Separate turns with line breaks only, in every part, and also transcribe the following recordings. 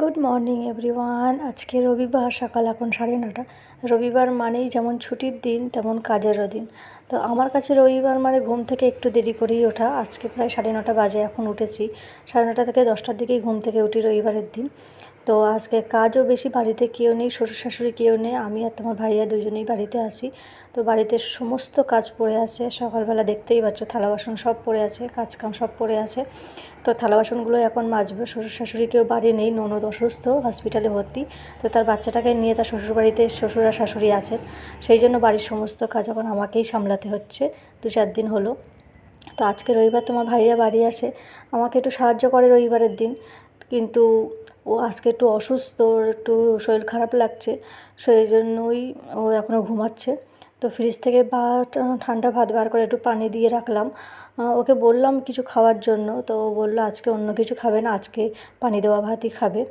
Good morning everyone আজকে রবিবার, সকাল এখন সাড়ে নটা। রবিবার মানেই যেমন ছুটির দিন, তেমন কাজেরও দিন। তো আমার কাছে রবিবার মানে ঘুম থেকে একটু দেরি করেই ওঠা। আজকে প্রায় সাড়ে নটা বাজে এখন উঠেছি। সাড়ে নটা থেকে দশটার দিকেই ঘুম থেকে উঠি রবিবারের দিন। তো আজকে কাজও বেশি, বাড়িতে কেউ নেই শ্বশুর শাশুড়ি কেউ নেই, আমি আর তোমার ভাইয়া দুজনেই বাড়িতে আসি তো বাড়িতে সমস্ত কাজ পড়ে আছে। সকালবেলা দেখতেই পাচ্ছ, থালা বাসন সব পড়ে আছে কাজ কাম সব পড়ে আছে। তো থালা বাসনগুলো এখন মাজবে। শ্বশুর শাশুড়ি কেউ বাড়ি নেই, ননদ অসুস্থ হসপিটালে ভর্তি। তো তার বাচ্চাটাকে নিয়ে তার শ্বশুর বাড়িতে শ্বশুর আর শাশুড়ি আছেন। সেই জন্য বাড়ির সমস্ত কাজ এখন আমাকেই সামলাতে হচ্ছে। দু চার দিন হলো। তো আজকে রবিবার তোমার ভাইয়া বাড়ি আসে। আমাকে একটু সাহায্য করে রবিবারের দিন। কিন্তু ও আজকে একটু অসুস্থ, একটু শরীর খারাপ লাগছে। সেই জন্যই ও এখনও ঘুমাচ্ছে। তো ফ্রিজ থেকে বা ঠান্ডা ভাত বার করে একটু পানি দিয়ে রাখলাম। ওকে বললাম কিছু খাওয়ার জন্য। তো ও বলল, আজকে অন্য কিছু খাবে না, আজকে পানি দেওয়া ভাতই খাবে।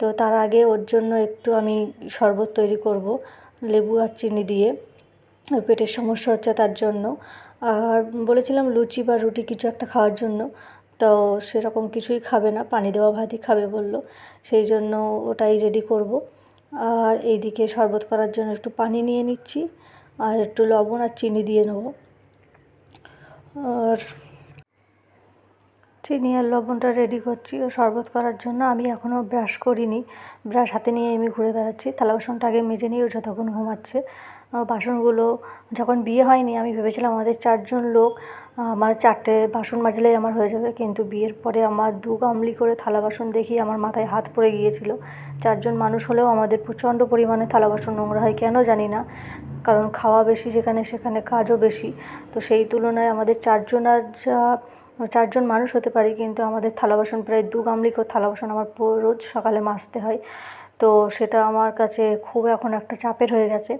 তো তার আগে ওর জন্য একটু আমি শরবত তৈরি করব, লেবু আর চিনি দিয়ে। ওর পেটের সমস্যা হচ্ছে তার জন্য। আর বলেছিলাম লুচি বা রুটি কিছু একটা খাওয়ার জন্য। তো সেরকম কিছুই খাবে না, পানি দেওয়া ভাতই খাবে বলল। সেই জন্য ওটাই রেডি করব। আর এইদিকে শরবত করার জন্য একটু পানি নিয়ে নিচ্ছি, আর একটু লবণ আর চিনি দিয়ে নেব। আর চিনি আর লবণটা রেডি করছি, ও শরবত করার জন্য আমি এখনও ব্রাশ করিনি। ব্রাশ হাতে নিয়ে আমি ঘুরে বেড়াচ্ছি। থালা বাসনটা আগে মেজে নিয়ে ও যতক্ষণ ঘুমাচ্ছে বাসনগুলো যখন বিয়ে হয়নি, আমি ভেবেছিলাম আমাদের চারজন লোক আমার চারটে বাসন মাজলেই আমার হয়ে যাবে। কিন্তু বিয়ের পরে আমার দু গামলি করে থালা বাসন দেখি আমার মাথায় হাত পড়ে গিয়েছিল। চারজন মানুষ হলেও আমাদের প্রচণ্ড পরিমাণে থালা বাসন নোংরা হয়, কেন জানি না। কারণ খাওয়া বেশি যেখানে সেখানে, কাজও বেশি। তো সেই তুলনায় আমাদের চারজন আর যা, চারজন মানুষ হতে পারি, কিন্তু আমাদের থালা বাসন প্রায় দু গামলি করে থালা বাসন আমার রোজ সকালে মাজতে হয়। তো সেটা আমার কাছে খুব এখন একটা চাপের হয়ে গেছে।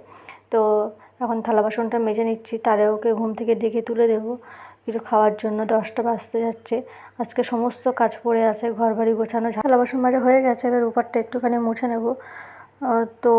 তো এখন থালা বাসনটা মেজে নিচ্ছি তারে ওকে ঘুম থেকে ডেকে তুলে দেবো। কিছু খাওয়ার জন্য দশটা বাজতে যাচ্ছে। আজকে সমস্ত কাজ পড়ে আছে ঘর বাড়ি গোছানো, থালা বাসন মাজা হয়ে গেছে, এবার উপরটা একটুখানি মুছে নেব। তো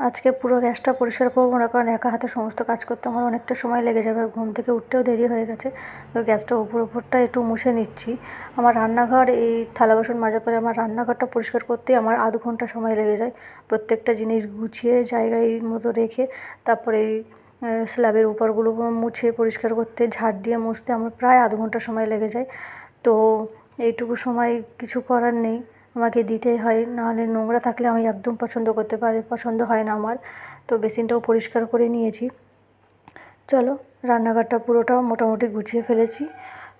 আজকে পুরো গ্যাসটা পরিষ্কার করব না, কারণ একা হাতে সমস্ত কাজ করতে আমার অনেকটা সময় লেগে যাবে। ঘুম থেকে উঠতেও দেরি হয়ে গেছে, তো গ্যাসটা উপর উপরটা একটু মুছে নিচ্ছি। আমার রান্নাঘর, এই থালা বাসন মাজার পরে আমার রান্নাঘরটা পরিষ্কার করতেই আমার আধ ঘণ্টা সময় লেগে যায়। প্রত্যেকটা জিনিস গুছিয়ে জায়গায় মতো রেখে, তারপরে এই স্ল্যাবের উপরগুলো মুছে পরিষ্কার করতে, ঝাড় দিয়ে মুছতে আমার প্রায় আধ ঘণ্টা সময় লেগে যায়। তো এইটুকু সময় কিছু করার নেই। আমাকে দিতেই হয়। নাহলে নোংরা থাকলে আমি একদম পছন্দ করতে পারি, পছন্দ হয় না আমার। তো বেসিনটাও পরিষ্কার করে নিয়েছি। চলো, রান্নাঘরটা পুরোটাও মোটামুটি গুছিয়ে ফেলেছি।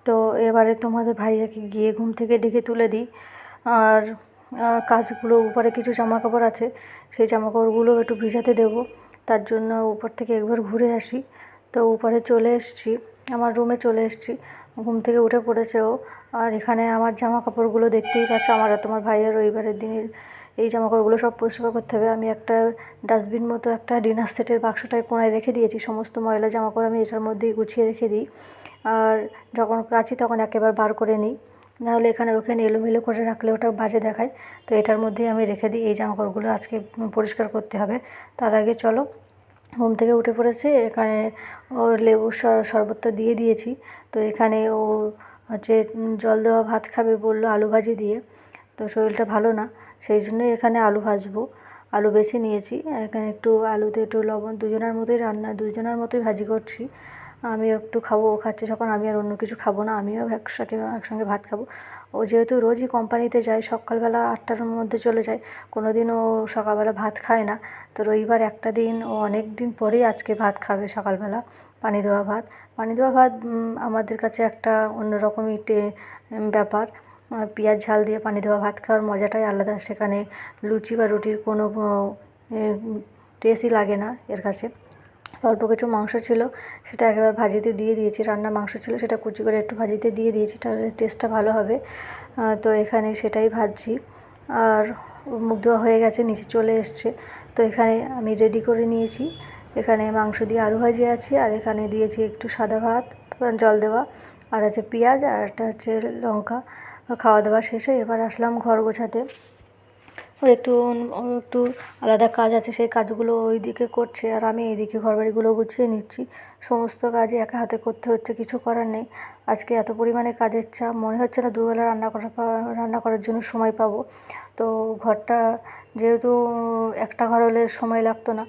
তো এবারে তোমাদের ভাইয়াকে গিয়ে ঘুম থেকে ডেকে তুলে দিই। আর কাজগুলো, উপরে কিছু জামা কাপড় আছে, সেই জামা কাপড়গুলো একটু ভিজাতে দেবো। তার জন্য উপর থেকে একবার ঘুরে আসি। তো উপরে চলে এসেছি, আমার রুমে চলে এসেছি। ঘুম থেকে উঠে পড়েছে ও। আর এখানে আমার জামা কাপড়গুলো দেখতেই পাচ্ছ, আমার আর তোমার ভাইয়ের রবিবারের দিনের এই জামা কাপড়গুলো সব পরিষ্কার করতে হবে। আমি একটা ডাস্টবিন মতো একটা ডিনার সেটের বাক্সটায় কোনায় রেখে দিয়েছি, সমস্ত ময়লা জামা কাপড় আমি এটার মধ্যেই গুছিয়ে রেখে দিই। আর যখন কাচি তখন একেবারে বার করে নিই, নাহলে এখানে ওখানে এলোমেলো করে রাখলে ওটা বাজে দেখায়। তো এটার মধ্যেই আমি রেখে দিই, এই জামা কাপড়গুলো আজকে পরিষ্কার করতে হবে। তার আগে চলো, ঘুম থেকে উঠে পড়েছে, এখানে ও লেবুর শরবতটা দিয়ে দিয়েছি। তো এখানে ও হচ্ছে জল দেওয়া ভাত খাবে বলল আলু ভাজি দিয়ে। তো শরীরটা ভালো না, সেই জন্যই এখানে আলু ভাজবো। আলু বেশি নিয়েছি, এখানে একটু আলুতে একটু লবণ, দুজনের মতোই রান্না, দুজনের মতোই ভাজি করছি। আমিও একটু খাব, ও খাচ্ছে যখন, আমি আর অন্য কিছু খাব না, আমিও একসাথে, একসঙ্গে ভাত খাব। ও যেহেতু রোজই কোম্পানিতে যায়, সকালবেলা আটটার মধ্যে চলে যায় কোনো দিন ও সকালবেলা ভাত খায় না। তো রবিবার একটা দিন, ও অনেক দিন পরেই আজকে ভাত খাবে সকালবেলা, পানি দেওয়া ভাত। পানি দেওয়া ভাত আমাদের কাছে একটা অন্যরকমই টে ব্যাপার। পেঁয়াজ ঝাল দিয়ে পানি দেওয়া ভাত খাওয়ার মজাটাই আলাদা। সেখানে লুচি বা রুটির কোনো টেস্টই লাগে না এর কাছে। অল্প কিছু মাংস ছিল, সেটা একেবারে ভাজিতে দিয়ে দিয়েছি। রান্না মাংস ছিল, সেটা কুচি করে একটু ভাজিতে দিয়ে দিয়েছি, তাহলে টেস্টটা ভালো হবে। তো এখানে সেটাই ভাজছি। আর মুখ হয়ে গেছে, নিচে চলে এসছে। তো এখানে আমি রেডি করে নিয়েছি। এখানে মাংস দিয়ে আলু ভাজি আছে, আর এখানে দিয়েছি একটু সাদা ভাত জল দেওয়া, আর আছে পেঁয়াজ, আর একটা হচ্ছে লঙ্কা। খাওয়া দাওয়া শেষে এবার আসলাম ঘর গোছাতে। ওর একটু ওর একটু আলাদা কাজ আছে, সেই কাজগুলো ওই দিকে করছে, আর আমি এইদিকে ঘরবাড়িগুলো গুছিয়ে নিচ্ছি। সমস্ত কাজই একা হাতে করতে হচ্ছে, কিছু করার নেই। আজকে এত পরিমাণে কাজের চাপ, মনে হচ্ছে না দুবেলা রান্না করা, রান্না করার জন্য সময় পাবো। তো ঘরটা যেহেতু, একটা ঘর হলে সময় লাগতো না।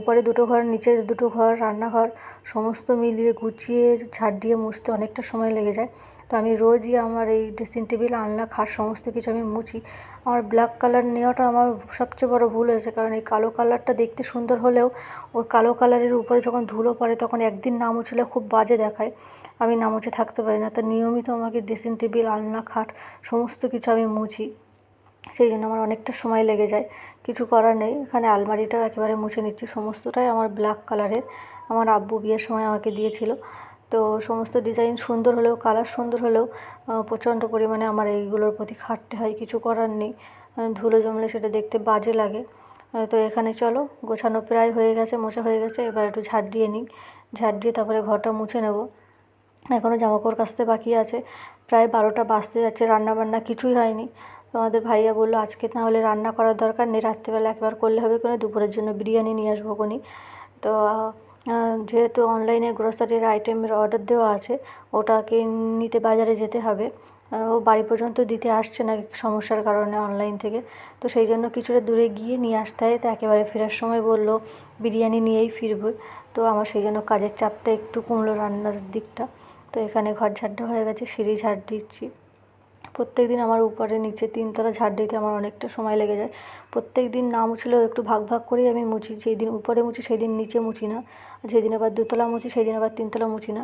উপরে দুটো ঘর, নিচে দুটো ঘর, রান্নাঘর, সমস্ত মিলিয়ে গুছিয়ে ঝাড় দিয়ে মুছতে অনেকটা সময় লেগে যায়। তো আমি রোজই আমার এই ড্রেসিং টেবিল আলনা, খাট, সমস্ত কিছু আমি মুছি। আমার ব্ল্যাক কালার নেওয়াটা আমার সবচেয়ে বড় ভুল হয়েছে, কারণ এই কালো কালারটা দেখতে সুন্দর হলেও, ওই কালো কালারের উপরে যখন ধুলো পড়ে, তখন একদিন না মুছলে খুব বাজে দেখায়। আমি না মুছে থাকতে পারি না। তো নিয়মিত আমাকে ড্রেসিং টেবিল আলনা, খাট, সমস্ত কিছু আমি মুছি। সেই জন্য আমার অনেকটা সময় লেগে যায়। কিছু করার নেই। এখানে আলমারিটাও একেবারে মুছে নিচ্ছি। সমস্তটাই আমার ব্ল্যাক কালারের আমার আব্বু বিয়ের সময় আমাকে দিয়েছিল। তো সমস্ত ডিজাইন সুন্দর হলেও কালার সুন্দর হলেও প্রচণ্ড পরিমাণে আমার এইগুলোর প্রতি খাটতে হয়। কিছু করার নেই। ধুলো জমলে সেটা দেখতে বাজে লাগে। তো এখানে চলো, গোছানো প্রায় হয়ে গেছে, মোছা হয়ে গেছে। এবার একটু ঝাড় দিয়ে নিই। ঝাড় দিয়ে তারপরে ঘরটা মুছে নেব। এখনও জামাকাপড় কাচতে বাকি আছে। প্রায় বারোটা বাজতে যাচ্ছে। রান্নাবান্না কিছুই হয়নি। তোমাদের ভাইয়া বলল, আজকে তাহলে রান্না করার দরকার নেই, রাত্রিবেলা একবার করলে হবে কোনো, দুপুরের জন্য বিরিয়ানি নিয়ে আসব কোনি তো যেহেতু অনলাইনে গ্রোসারির আইটেমের অর্ডার দেওয়া আছে, ওটাকে নিতে বাজারে যেতে হবে। ও বাড়ি পর্যন্ত দিতে আসছে না সমস্যার কারণে অনলাইন থেকে। তো সেই জন্য কিছুটা দূরে গিয়ে নিয়ে আসতে হয়। তো একেবারে ফেরার সময় বলল, বিরিয়ানি নিয়েই ফিরবো। তো আমার সেই জন্য কাজের চাপটা একটু কমলো রান্নার দিকটা। তো এখানে ঘর ঝাড়টা হয়ে গেছে, সিঁড়ি ঝাড় দিচ্ছি। প্রত্যেক দিন আমার উপরে নিচে তিনতলা ঝাড় দিতে আমার অনেকটা সময় লেগে যায়। প্রত্যেক দিন না মুছলেও একটু ভাগ ভাগ করেই আমি মুছি। যেই দিন উপরে মুছি সেই দিন নিচে মুছি না। যেদিন আবার দুতলা মুছি সেই দিন আবার তিনতলা মুছি না।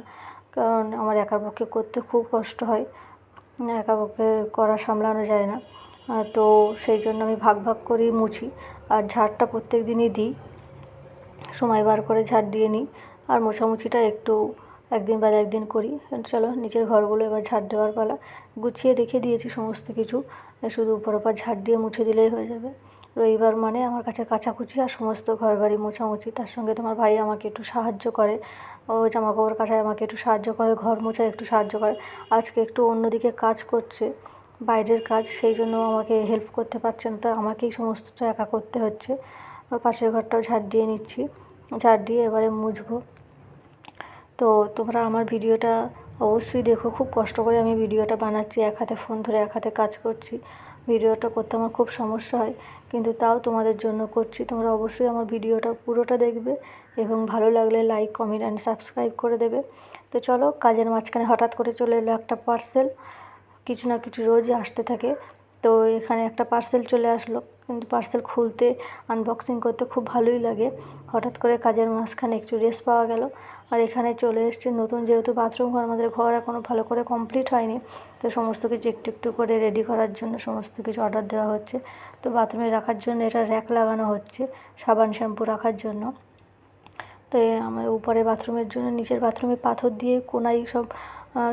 কারণ আমার একার পক্ষে করতে খুব কষ্ট হয়। একা পক্ষে করা সামলানো যায় না। তো সেই জন্য আমি ভাগ ভাগ করেই মুছি। আর ঝাড়টা প্রত্যেক দিনই দিই। সময় বার করে ঝাড় দিয়ে নিই। আর মোছামুছিটা একটু একদিন বাদে একদিন করি। চলো নিচের ঘরগুলো এবার ঝাড় দেওয়ার পালা। গুছিয়ে রেখে দিয়েছি সমস্ত কিছু। শুধু উপর ওপর ঝাড় দিয়ে মুছে দিলেই হয়ে যাবে। রবিবার মানে আমার কাছে কাচাকুচি আর সমস্ত ঘর বাড়ি মোছামুছি। তার সঙ্গে তোমার ভাই আমাকে একটু সাহায্য করে। ও জামা কাপড় আমাকে একটু সাহায্য করে, ঘর মোছায় একটু সাহায্য করে। আজকে একটু অন্যদিকে কাজ করছে। বাইরের কাজ, সেই জন্য আমাকে হেল্প করতে পারছে না। তো আমাকেই সমস্তটা একা করতে হচ্ছে। পাশের ঘরটাও ঝাড় দিয়ে নিচ্ছি। ঝাড় দিয়ে এবারে মুছবো। তো তোমরা আমার ভিডিওটা অবশ্যই দেখো। খুব কষ্ট করে আমি ভিডিওটা বানাচ্ছি, এক হাতে ফোন ধরে এক হাতে কাজ করছি। ভিডিওটা করতে আমার খুব সমস্যা হয়, কিন্তু তাও তোমাদের জন্য করছি। তোমরা অবশ্যই আমার ভিডিওটা পুরোটা দেখবে এবং ভালো লাগলে লাইক কমেন্ট অ্যান্ড সাবস্ক্রাইব করে দেবে। তো চলো, কাজের মাঝখানে হঠাৎ করে চলে এলো একটা পার্সেল কিছু না কিছু রোজই আসতে থাকে। তো এখানে একটা পার্সেল চলে আসলো। কিন্তু পার্সেল খুলতে আনবক্সিং করতে খুব ভালোই লাগে। হঠাৎ করে কাজের মাঝখানে একটু রেস্ট পাওয়া গেল। আর এখানে চলে এসছে নতুন, যেহেতু বাথরুম ঘর আমাদের ঘর এখনও ভালো করে কমপ্লিট হয়নি, তো সমস্ত কিছু একটু একটু করে রেডি করার জন্য সমস্ত কিছু অর্ডার দেওয়া হচ্ছে। তো বাথরুমে রাখার জন্য এটা র্যাক লাগানো হচ্ছে, সাবান শ্যাম্পু রাখার জন্য। তো আমার উপরে বাথরুমের জন্য, নিচের বাথরুমে পাথর দিয়ে কোনায় সব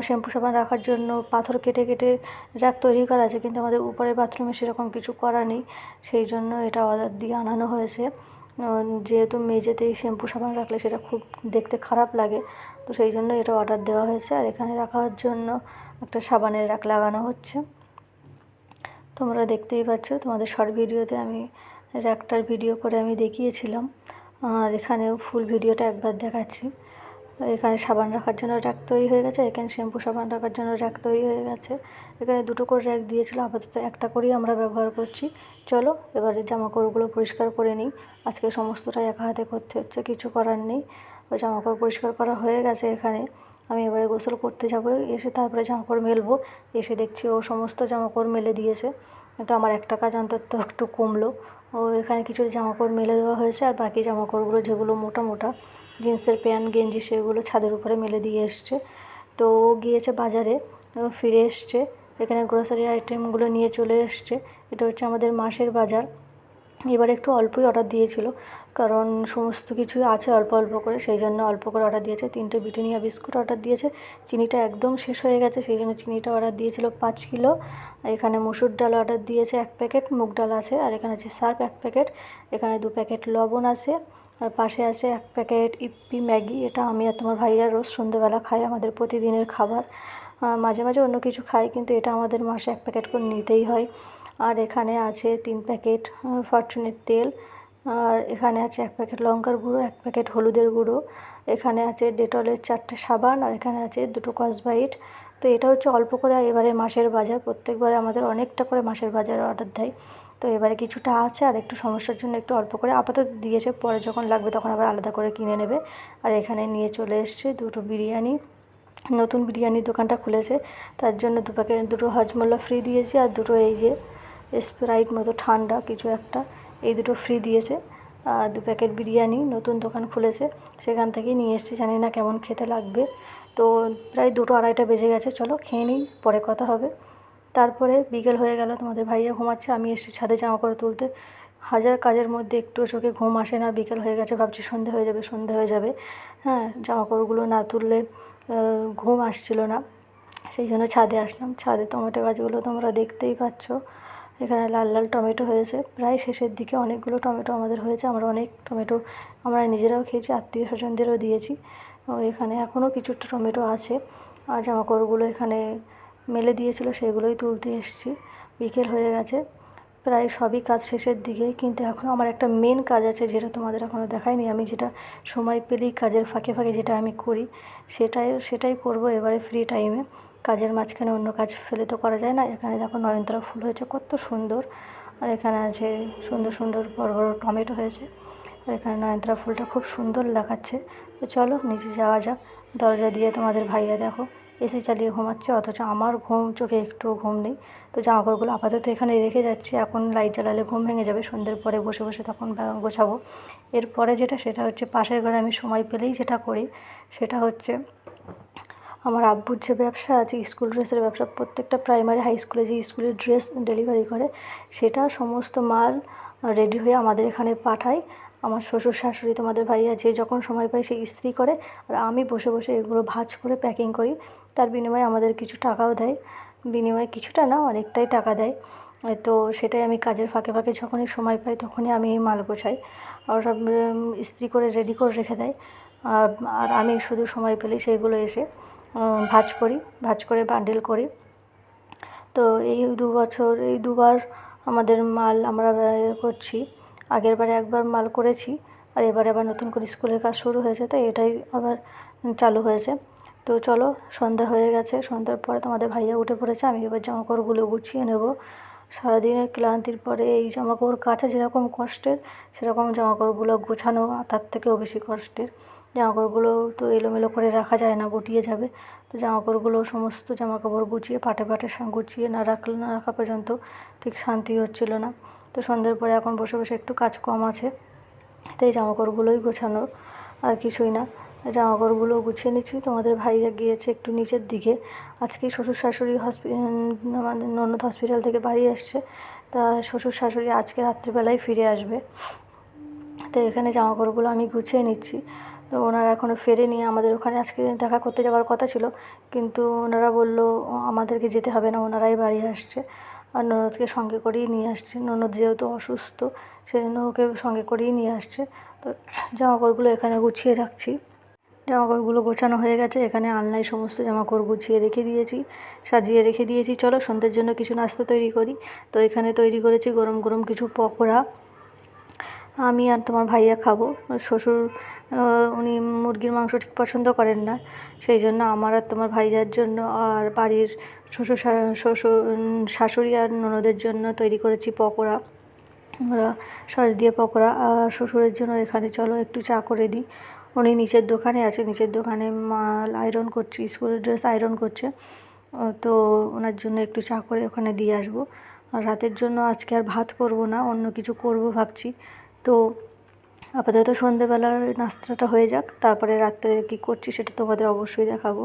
শ্যাম্পু সাবান রাখার জন্য পাথর কেটে কেটে র্যাক তৈরি করা আছে, কিন্তু আমাদের উপরের বাথরুমে সেরকম কিছু করা নেই। সেই জন্য এটা অর্ডার দিয়ে আনানো হয়েছে। যেহেতু মেঝেতেই শ্যাম্পু সাবান রাখলে সেটা খুব দেখতে খারাপ লাগে, তো সেই জন্য এটা অর্ডার দেওয়া হয়েছে। আর এখানে রাখার জন্য একটা সাবানের রাখ লাগানো হচ্ছে। তোমরা দেখতেই পাচ্ছ, তোমাদের শর্ট ভিডিওতে আমি র্যাকটার ভিডিও করে আমি দেখিয়েছিলাম। আর এখানেও ফুল ভিডিওটা একবার দেখাচ্ছি। এখানে সাবান রাখার জন্য র্যাক তৈরি হয়ে গেছে, এখানে শ্যাম্পু সাবান রাখার জন্য র্যাক তৈরি হয়ে গেছে। এখানে দুটো করে র্যাক দিয়েছিলো, আপাতত একটা করেই আমরা ব্যবহার করছি। চলো, এবারে জামা কাপড়গুলো পরিষ্কার করে নিই। আজকে সমস্তটাই একা হাতে করতে হচ্ছে, কিছু করার নেই। ওই জামা কাপড় পরিষ্কার করা হয়ে গেছে এখানে। আমি এবারে গোসল করতে যাব, এসে তারপরে জামা কাপড় মেলবো। এসে দেখছি ও সমস্ত জামা কাপড় মেলে দিয়েছে। কিন্তু আমার একটা কাজ অন্তত একটু কমলো। ও এখানে কিছু জামা কাপড় মেলে দেওয়া হয়েছে, আর বাকি জামা কাপড়গুলো যেগুলো মোটা মোটা জিন্সের প্যান্ট, গেঞ্জি সেগুলো ছাদের উপরে মেলে দিয়ে এসছে। তো ও গিয়েছে বাজারে ফিরে এসছে। এখানে গ্রোসারি আইটেমগুলো নিয়ে চলে এসছে। এটা হচ্ছে আমাদের মাসের বাজার। এবার একটু অল্পই অর্ডার দিয়েছিল, কারণ সমস্ত কিছুই আছে অল্প অল্প করে, সেই জন্য অল্প করে অর্ডার দিয়েছে। তিনটে ব্রিটানিয়া বিস্কুট অর্ডার দিয়েছে। চিনিটা একদম শেষ হয়ে গেছে, সেই জন্য চিনিটা অর্ডার দিয়েছিল পাঁচ কিলো। এখানে মুসুর ডাল অর্ডার দিয়েছে এক প্যাকেট, মুগ ডাল আছে, আর এখানে আছে সার্ফ এক প্যাকেট। এখানে দু প্যাকেট লবণ আছে। আর পাশে আছে এক প্যাকেট ইপ্পি ম্যাগি। এটা আমি আর তোমার ভাইয়া রোজ সন্ধ্যেবেলা খাই, আমাদের প্রতিদিনের খাবার। মাঝে মাঝে অন্য কিছু খাই, কিন্তু এটা আমাদের মাসে এক প্যাকেট করে নিতেই হয়। আর এখানে আছে তিন প্যাকেট ফরচুনের তেল। আর এখানে আছে এক প্যাকেট লঙ্কার গুঁড়ো, এক প্যাকেট হলুদের গুঁড়ো। এখানে আছে ডেটলের চারটে সাবান, আর এখানে আছে দুটো কসবাইট। তো এটা হচ্ছে অল্প করে এবারে মাসের বাজার। প্রত্যেকবারে আমাদের অনেকটা করে মাসের বাজার অর্ডার দেয়। তো এবারে কিছুটা আছে আর একটু সমস্যার জন্য একটু অল্প করে আপাতত দিয়েছে। পরে যখন লাগবে তখন আবার আলাদা করে কিনে নেবে। আর এখানে নিয়ে চলে এসছে দুটো বিরিয়ানি। নতুন বিরিয়ানির দোকানটা খুলেছে। তার জন্য দু প্যাকেট, দুটো হজমোল্লা ফ্রি দিয়েছে আর দুটো এই যে স্প্রাইট মতো ঠান্ডা কিছু একটা, এই দুটো ফ্রি দিয়েছে। আর দু প্যাকেট বিরিয়ানি নতুন দোকান খুলেছে। সেখান থেকেই নিয়ে এসেছি। জানি না কেমন খেতে লাগবে। তো প্রায় দুটো আড়াইটা বেজে গেছে। চলো খেয়ে নিই, পরে কথা হবে। তারপরে বিকেল হয়ে গেল, তোমাদের ভাইয়া ঘুমাচ্ছে, আমি এসেছি ছাদে জামা কাপড় তুলতে। হাজার কাজের মধ্যে একটুও চোখে ঘুম আসে না, বিকেল হয়ে গেছে, ভাবছি সন্ধে হয়ে যাবে, সন্ধে হয়ে যাবে। হ্যাঁ জামা কাপড়গুলো না তুললে ঘুম আসছিল না, সেই জন্য ছাদে আসলাম। ছাদে টমেটো গাছগুলো তোমরা দেখতেই পাচ্ছ। এখানে লাল লাল টমেটো হয়েছে। প্রায় শেষের দিকে অনেকগুলো টমেটো আমাদের হয়েছে, আমরা অনেক টমেটো আমরা নিজেরাও খেয়েছি আত্মীয় স্বজনদেরও দিয়েছি। এখানে এখনও কিছুটা টমেটো আছে। আর জামাকাপড়গুলো এখানে মেলে দিয়েছিল, সেগুলোই তুলতে এসেছি। বিকেল হয়ে গেছে। প্রায় সবই কাজ শেষের দিকে, কিন্তু এখন আমার একটা মেন কাজ আছে যেটা তোমাদের এখনও দেখায়নি আমি যেটা সময় পেলেই কাজের ফাঁকে ফাঁকে যেটা আমি করি, সেটাই সেটাই করব এবারে ফ্রি টাইমে কাজের মাঝখানে অন্য কাজ ফেলে তো করা যায় না। এখানে দেখো নয়নতারা ফুল হয়েছে, কত সুন্দর। আর এখানে আছে সুন্দর সুন্দর বড় বড় টমেটো হয়েছে। আর এখানে নয়নতারা ফুলটা খুব সুন্দর দেখাচ্ছে তো চলো নিচে যাওয়া যাক। দরজা দিয়ে তোমাদের ভাইয়া দেখো, এসি চালিয়ে ঘুমাচ্ছে, অথচ আমার ঘুম, চোখে একটুও ঘুম নেই। তো জামাকাপড়গুলো আপাতত এখানে রেখে যাচ্ছি। এখন লাইট জ্বালালে ঘুম ভেঙে যাবে। সন্ধ্যের পরে বসে বসে তখন গোছাবো। এরপরে যেটা, সেটা হচ্ছে পাশের ঘরে আমি সময় পেলেই যেটা করি, সেটা হচ্ছে আমার আব্বুর যে ব্যবসা আছে, স্কুল ড্রেসের ব্যবসা, প্রত্যেকটা প্রাইমারি হাই স্কুলে যে স্কুলের ড্রেস ডেলিভারি করে, সেটা সমস্ত মাল রেডি হয়ে আমাদের এখানে পাঠায়। আমার শ্বশুর শাশুড়ি, তোমাদের ভাইয়া যে যখন সময় পায় সে ইস্ত্রি করে আর আমি বসে বসে এগুলো ভাজ করে প্যাকিং করি। তার বিনিময়ে আমাদের কিছু টাকাও দেয়। বিনিময়ে কিছুটা না, অনেকটাই টাকা দেয়। তো সেটাই আমি কাজের ফাঁকে ফাঁকে যখনই সময় পাই তখনই আমি এই মাল গোছাই আর সব ইস্ত্রি করে রেডি করে রেখে দেয়। আর আর আমি শুধু সময় পেলেই সেইগুলো এসে ভাজ করি, ভাজ করে বান্ডিল করি। তো এই দু বছর, এই দুবার আমাদের মাল আমরা করছি। আগের বারে একবার মাল করেছি, আর এবারে আবার নতুন করে স্কুলের কাজ শুরু হয়েছে, তো এটাই আবার চালু হয়েছে। তো চলো, সন্ধ্যা হয়ে গেছে, সন্ধ্যার পরে তোমাদের ভাইয়া উঠে পড়েছে, আমি এবার জামাকাপড়গুলো গুছিয়ে নেব। সারাদিনের ক্লান্তির পরে এই জামাকাপড় কাচা যেরকম কষ্টের, সেরকম জামাকাপড়গুলো গোছানো তার থেকেও বেশি কষ্টের। জামাকাপড়গুলো তো এলোমেলো করে রাখা যায় না, গুটিয়ে যাবে। তো জামাকাপড়গুলো, সমস্ত জামাকাপড় গুছিয়ে, পাটে পাটে গুছিয়ে না রাখলে, না রাখা পর্যন্ত ঠিক শান্তি হচ্ছিল না। তো সন্ধ্যের পরে এখন বসে বসে একটু কাজ কম আছে। তো এই জামাকাপড়গুলোই গোছানো আর কিছুই না। জামাকাপড়গুলো গুছিয়ে নিচ্ছি। তোমাদের ভাইয়া গিয়েছে একটু নিচের দিকে। আজকে শ্বশুর শাশুড়ি হসপি আমাদের ননদ হসপিটাল থেকে বাড়ি এসছে তা শ্বশুর শাশুড়ি আজকে রাত্রিবেলায় ফিরে আসবে। তো এখানে জামাকাপড়গুলো আমি গুছিয়ে নিচ্ছি। তো ওনারা এখনও ফেরেনি। আমাদের ওখানে আজকে দেখা করতে যাওয়ার কথা ছিল। কিন্তু ওনারা বলল আমাদেরকে যেতে হবে না। ওনারাই বাড়ি আসছে। আর ননদকে সঙ্গে করেই নিয়ে আসছে। ননদ যেহেতু অসুস্থ সেই জন্য ওকে সঙ্গে করেই নিয়ে আসছে। তো জামাকাপড়গুলো এখানে গুছিয়ে রাখছি। জামাকাপড়গুলো গোছানো হয়ে গেছে। এখানে আলনায় সমস্ত জামাকাপড় গুছিয়ে রেখে দিয়েছি, সাজিয়ে রেখে দিয়েছি। চলো সন্ধ্যের জন্য কিছু নাস্তা তৈরি করি। তো এখানে তৈরি করেছি গরম গরম কিছু পকোড়া। আমি আর তোমার ভাইয়া খাব। শ্বশুর উনি মুরগির মাংস ঠিক পছন্দ করেন না। সেই জন্য আমার আর তোমার ভাইজার জন্য আর বাড়ির শ্বশুর শ্বশুর শাশুড়ি আর ননদের জন্য তৈরি করেছি পকোড়া। আমরা সস দিয়ে পকোড়া। আর শ্বশুরের জন্য এখানে চলো একটু চা করে দিই। উনি নিচের দোকানে আছে। নিচের দোকানে মাল আয়রন করছে স্কুলের ড্রেস আয়রন করছে। তো ওনার জন্য একটু চা করে ওখানে দিয়ে আসব। আর রাতের জন্য আজকে আর ভাত করব না, অন্য কিছু করব ভাবছি। তো আপাতত সন্ধেবেলার নাস্তাটা হয়ে যাক, তারপরে রাত্রে কী করছি সেটা তোমাদের অবশ্যই দেখাবো।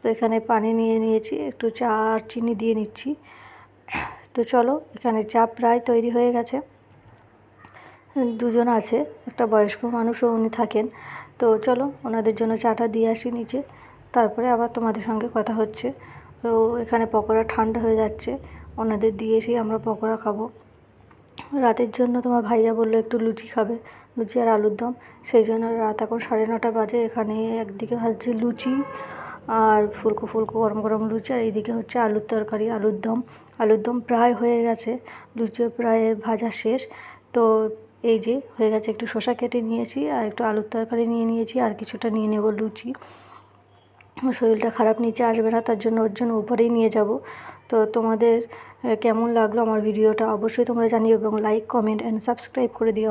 তো এখানে পানি নিয়ে নিয়েছি, একটু চা আর চিনি দিয়ে নিচ্ছি। তো চলো, এখানে চা প্রায় তৈরি হয়ে গেছে। দুজন আছে, একটা বয়স্ক মানুষও উনি থাকেন। তো চলো, ওনাদের জন্য চাটা দিয়ে আসি নিচে। তারপরে আবার তোমাদের সঙ্গে কথা হচ্ছে। তো এখানে পকোড়া ঠান্ডা হয়ে যাচ্ছে, ওনাদের দিয়ে এসেই আমরা পকোড়া খাব। রাতের জন্য তোমার ভাইয়া বলল একটু লুচি খাবে, লুচি আর আলুর দম। সেই জন্য রাত এখন সাড়ে নটা বাজে, এখানে একদিকে ভাজছে লুচি আর ফুলকো ফুলকো, গরম গরম লুচি আর এইদিকে হচ্ছে আলুর তরকারি, আলুর দম। আলুর দম প্রায় হয়ে গেছে লুচিও প্রায় ভাজা শেষ। তো এই যে হয়ে গেছে, একটু শসা কেটে নিয়েছি আর একটু আলুর তরকারি নিয়ে নিয়েছি আর কিছুটা নিয়ে নেব লুচি। শরীরটা খারাপ নিচে আসবে না, তার জন্য ওর জন্য উপরেই নিয়ে যাব। তো তোমাদের কেমন লাগল আমার ভিডিওটা অবশ্যই তোমরা জানিও এবং লাইক কমেন্ট অ্যান্ড সাবস্ক্রাইব করে দিও